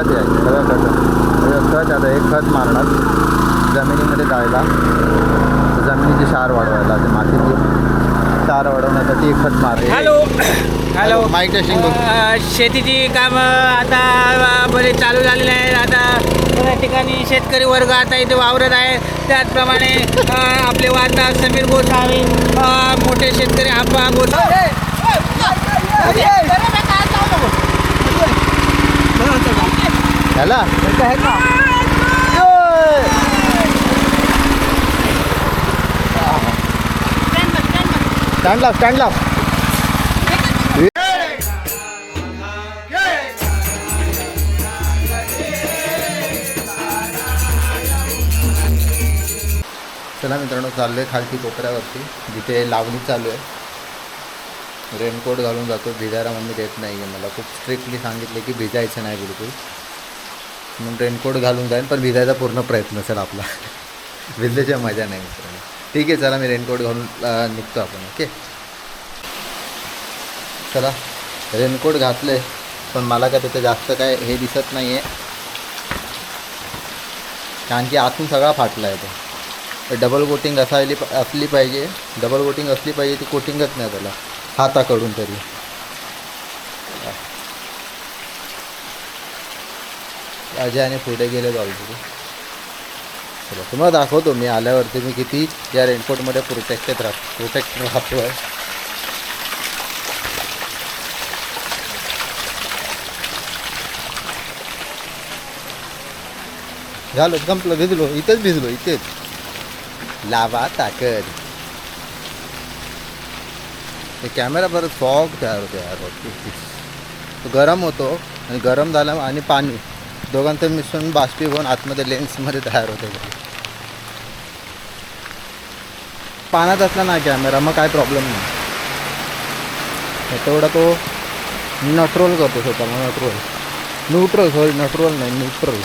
खत आहे सगळं खत हे खत आता एक खत मारणार जमिनीमध्ये जायला जमिनीची क्षार वाढवायला ते मातीची क्षार वाढवण्यासाठी एक खत मार हॅलो हॅलो माईक टेस्टिंग शेतीची काम आता अ, बरेच चालू झालेले आहेत आता या ठिकाणी शेतकरी वर्ग आता इथे वावरत आहे त्याचप्रमाणे आपले वार्ता समीर गोसावी मोठे शेतकरी आप्पा गोसावी ह्याला स्टँड लाव स्टँड लाव चला मित्रांनो चाललो आहे खालती कोपऱ्यावरती. जिथे लावणी चालू आहे. रेनकोट घालून जातो. भिजायला मम्मी देत नाही आहे मला खूप स्ट्रिक्टली सांगितले की भिजायचं नाही बिलकुल. मग रेनकोट घालून जाईन पण भिजायचा पूर्ण प्रयत्न असेल आपला. भिजल्याच्या मजा नाही मित्रांनो. ठीक आहे चला मी रेनकोट घालून निघतो आपण ओके? चला रेनकोट घातले पण मला काय त्याचं जास्त काय हे दिसत नाही आहे कारण की आतून सगळा फाटला आहे तो. डबल कोटिंग असायली असली पाहिजे. डबल कोटिंग असली पाहिजे ती कोटिंगच नाही त्याला. हाताकडून तरी. अजयाने पुढे गेले ऑलरेडी चला तुम्हाला दाखवतो मी आल्यावरती मी किती या रेनकोटमध्ये प्रोटेक्टेड राहतो प्रोटेक्ट राहतो आहे झालं संपलं भिजलो इथेच भिजलो इथेच. लावा ताकद. ते कॅमेरा बरं फॉग तयार होतो यार तो गरम होतो आणि गरम झाला आणि पाणी. दोघांचं मिसळून बाष्पीभवन आतमध्ये लेन्समध्ये तयार होते. पाण्यात असला ना कॅमेरा मग काय प्रॉब्लेम नाही. तेवढा तो नट्रोल करतो स्वतःला नट्रोल न्यूट्रल सॉरी नट्रोल नाही न्यूट्रल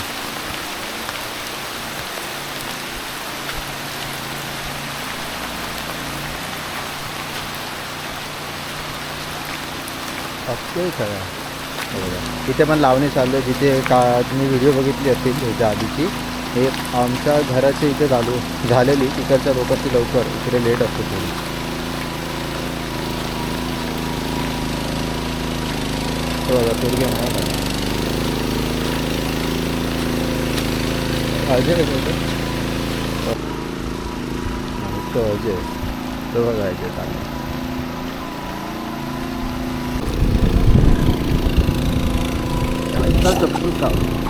असते खरं इथे पण लावणी चालू आहे. जिथे का तुम्ही व्हिडिओ बघितली असतील ह्याच्या आधीची हे आमच्या घराच्या इथे चालू झालेली. तिकडच्या लोकांची लवकर इकडे लेट असते थोडी. अजय आहे अजय. तो बघा चांगलं. That's a fruit out.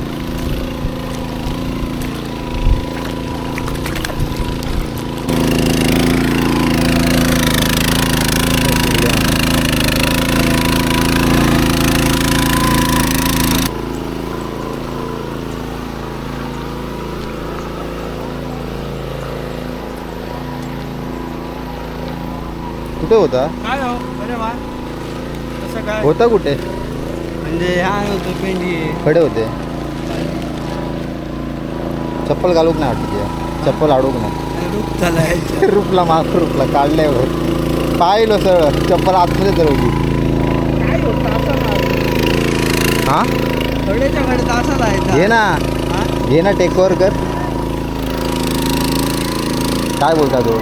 कुठे होता काय हो अरे वा कसं काय होता कुठे म्हणजे नव्हतं पेंडी खडे होते. चप्पल घालूक नाही वाटत या. चप्पल अडूक नाही. रूप झालाय रूपला माग रूपला काढल्यावर पाहिलं सर चप्पल आतमध्ये तर होती हा थोड्याच्या कडे आहे घे ना. घे ना टेक ओव्हर कर. काय बोलता तो?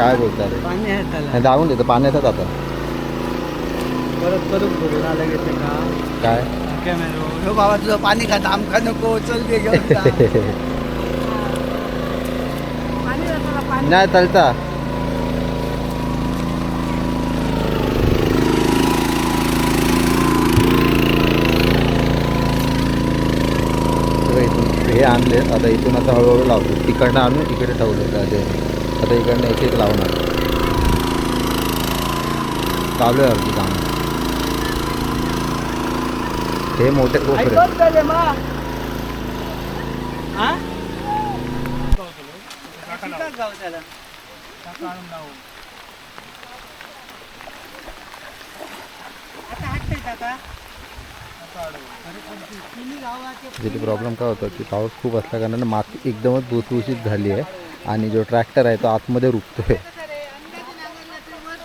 काय बोलता रे? पाणी नाही, जाऊन देतो पाण्यातच आता. परत परत भरून आलं का काय? कॅमेरो हो बाबा तुझं पाणी खाता आमका नको? चल दे. नाही चालता. हे आणले आता इथून आता हळूहळू लावतो. तिकडनं आणून इकडे ठेवलं अजय आता इकडनं एक एक लावणार चालू आहे अर्धी काम हे मोठे कोपरे ऐकत झाले मा? शिकाच जाऊ त्याला. आता हात नाही टाका. अरे पण ती तिन्ही गावाचे तिथे प्रॉब्लेम काय होतं की पाऊस खूप असल्या कारणाने माती एकदमच भुसभुशीत झाली आहे आणि जो ट्रॅक्टर आहे तो आतमध्ये रुपतो आहे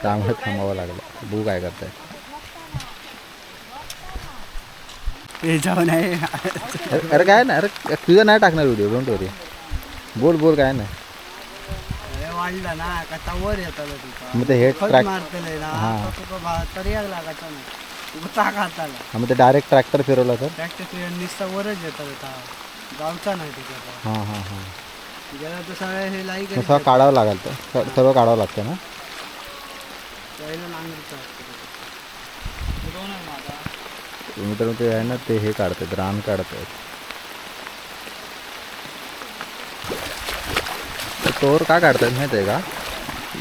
त्यामुळे थांबावं लागलं. बू काय करताय. अरे काय ना अरे तुझं नाही टाकणार व्हिडिओ बंद होते बोल बोल काय नाही. डायरेक्ट ट्रॅक्टर फिरवला तर? ट्रॅक्टर फिरवून निस्ता वरच येतात गावचा नाही तिथे हा हा हा. तर सगळं हे लाई काढावं लागेल तर स- सर्व काढावं लागतं ना? पहिलं नांगरचं दोन आहे माझा. मित्रांनो ते आहे ना ते हे काढतात रान काढतात. तर का काढतात माहिती आहे का?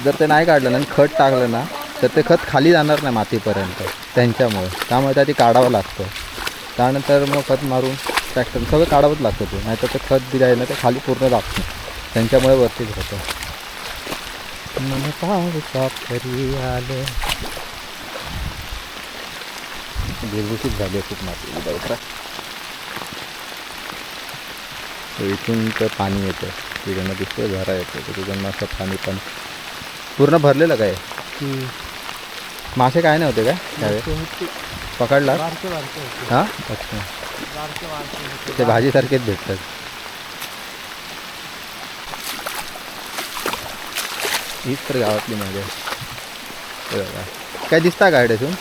जर ते नाही काढलं ना आणि खत टाकलं ना तर ते खत खाली जाणार नाही मातीपर्यंत त्यांच्यामुळे. त्यामुळे त्या ती काढावं लागतं. त्यानंतर मग खत मारून ट्रॅक्टर सगळं काढावंच लागतं ते. नाहीतर ते खत दिलं आहे ना ते खाली पूर्ण लागतं त्यांच्यामुळे वरतीच होतं भुसभुशीत झाली खूप माती. तर इथून तर पाणी येतं. तिकडनं दिसतं झरा येतं तर तिकडनं असं पाणी पण पूर्ण भरलेलं काय? मासे काय नाही होते काय? पकडला? हां? अच्छा. ते भाजीसारखेच भेटतात. हीच तर गावातली मजा आहे. बघा. काय दिसता का इथून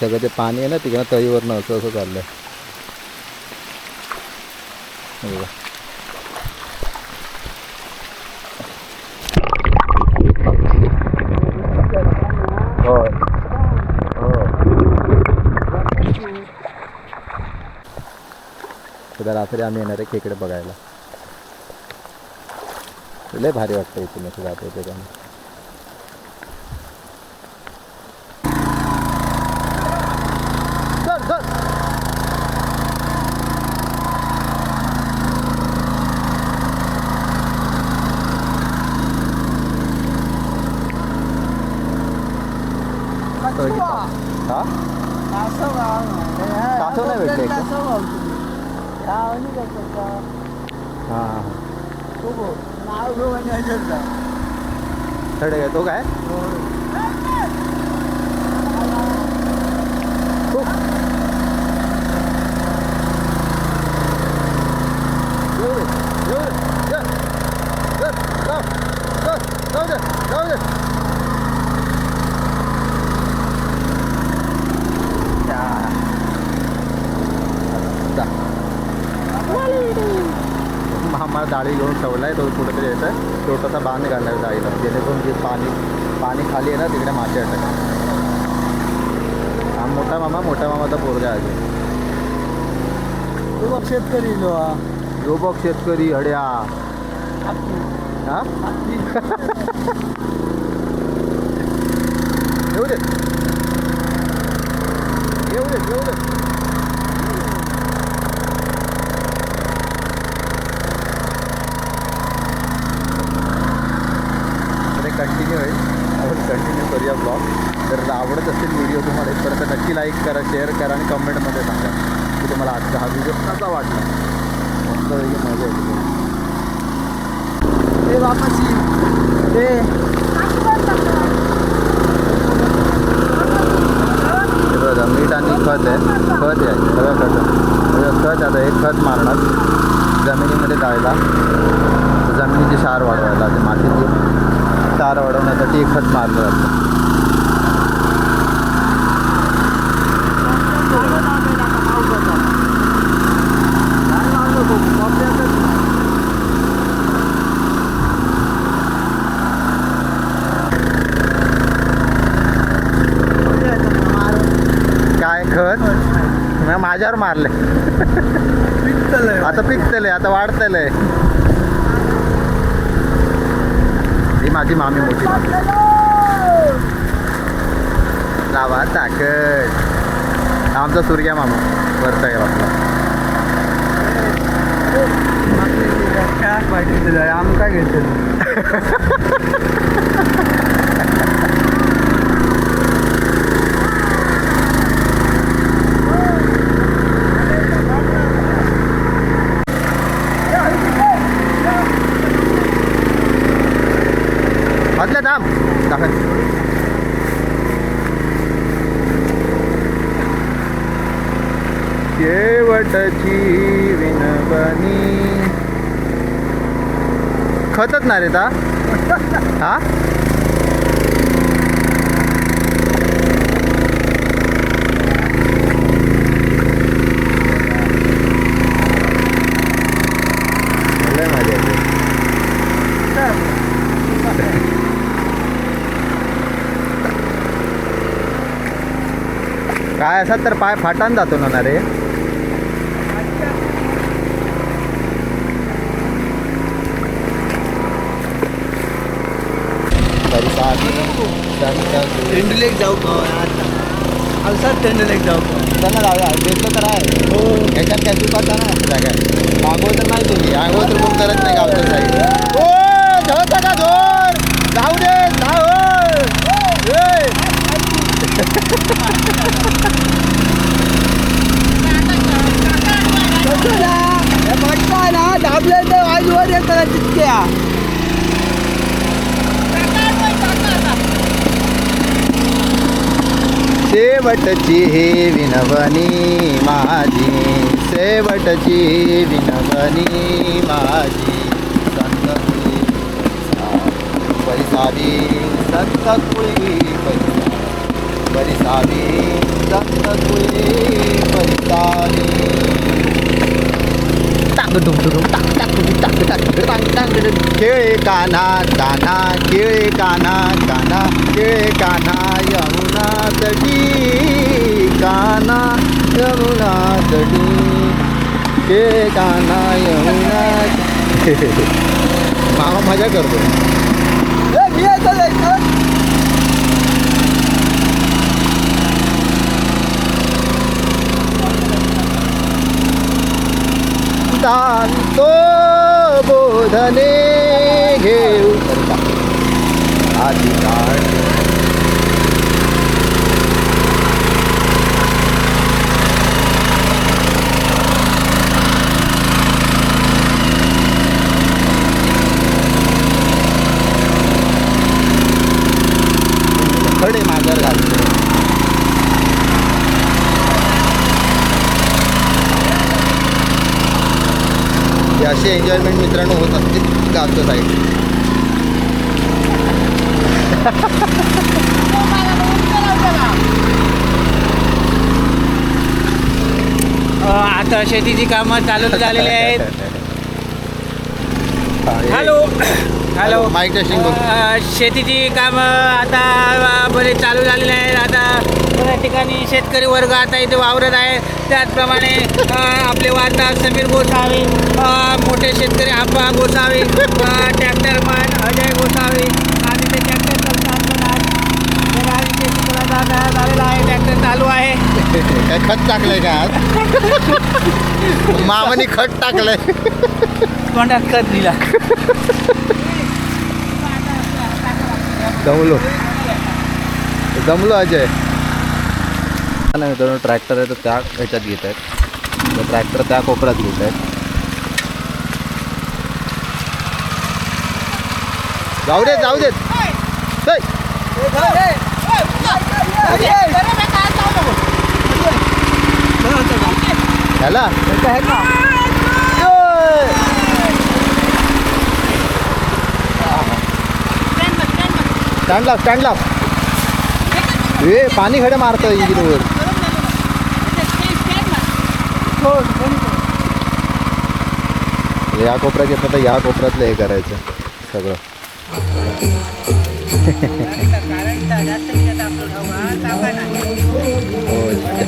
सगळं ते पाणी आहे ना तिकडं तळीवरनं असं असं चाललंय. बघा. रात्री आम्ही येणार आहे खेकडे बघायला. लय भारी वाटतं इथून असं जात होते त्यामुळे चल चल हा कासव कासव नाही भेटले का? नाव हां हां घेऊन यायचं जा. थोडे तो काय येऊ दे, येऊ दे, ये. ये, जाऊ, जाऊ, जाऊ दे, जाऊ दे. या. जा. मामा जाळी घेऊन ठेवलाय तो कुठेतरी येतं छोटासा बांध घालणार जाळीला जेणेकरून जे पाणी खाली आहे ना तिकडे मासे अटक हा मोठा मामा मोठ्या मामाचा पोरगा आहे. तू बघ शेतकरी. जो बघ शेतकरी हड्या. हा? येऊ दे. येऊ दे येऊ दे. तर कंटिन्यू आहे आपण कंटिन्यू करूया ब्लॉग जर आवडत असेल व्हिडिओ तुम्हाला इथपर्यंत नक्की लाईक करा शेअर करा आणि कमेंटमध्ये सांगा की तुम्हाला आजचा हा व्हिडिओ कसा वाटला. मस्त मजा येते. ते वापसी ते बघा मीठ आणि खत आहे. खत आहे. सगळं खत. आहे खत आता एक खत मारणार. जमिनीमध्ये जायला. जमिनीची क्षार वाढवायला. ते मातीची क्षार वाढवण्यासाठी एक खत मारलं जातं काय खत? माझ्यावर मारले आता पिकतलंय आता वाढतलंय. ही माझी मामी मोठी लावा ताकद आमचा सूर्या मामा वरचा आहे आपला पाहिजे आमका शेवटची विनवणी खतच ना रे ता. हा? काय असं तर पाय फाटान जातो ना रे. टेंडलेक जाऊ का अलसात टेंडलेक जाऊ का त्यांना जाऊया बेसलं तर आहे हो। ह्याच्यात काय चुकाचा ना? जागा मागवत तर नाही तुम्ही मागवत तर कोण करत नाही गावचं साईड ओ धवता का जोर। जाऊ दे जाऊ ए. ना दाबले तर आजवर येतात तितक्या शेवटची ही विनवणी माझी. शेवटची विनवणी माझी. संतकुळी परिसावी संतकुळी परिसावी. संतकुळी परिसावी. केळे कान्हा कान्हा केळे कान्हा कान्हा केळे कान्हा यमुना तटी कान्हा यमुना तटी केळे कान्हा यमुना मामा मजा करतो शांतो बोधने घेऊ. अधिकार असे एन्जॉयमेंट मित्रांनो होत असते गावच्या साईड आता शेतीची कामं चालू झालेली आहेत. हॅलो हॅलो माईक टेस्टिंग शेतीची कामं आता बरे चालू झालेले आहेत. आता बऱ्याच ठिकाणी शेतकरी वर्ग आता इथे वावरत आहे. त्याचप्रमाणे आपले वार्ता समीर गोसावी मोठे शेतकरी आप्पा गोसावी ट्रॅक्टर मन अजय गोसावी आणि ते ट्रॅक्टर झालेला आहे. चालू आहे. काय खत टाकलंय का आज? मामाने खत टाकलंय. तोंडात खत दिला. जमलो जमलो अजय. नाही मित्रांनो ट्रॅक्टर आहे तर त्या ह्याच्यात घेत आहेत. ट्रॅक्टर त्या कोपऱ्यात घेत आहेत. जाऊ देत जाऊ देत चल. ह्याला स्टँड लाव स्टँड लाव ए पाणी खडे मारतं इंजिनवर. या कोपऱ्यात घेतलं तर या कोपऱ्यातलं हे करायचं सगळं. हो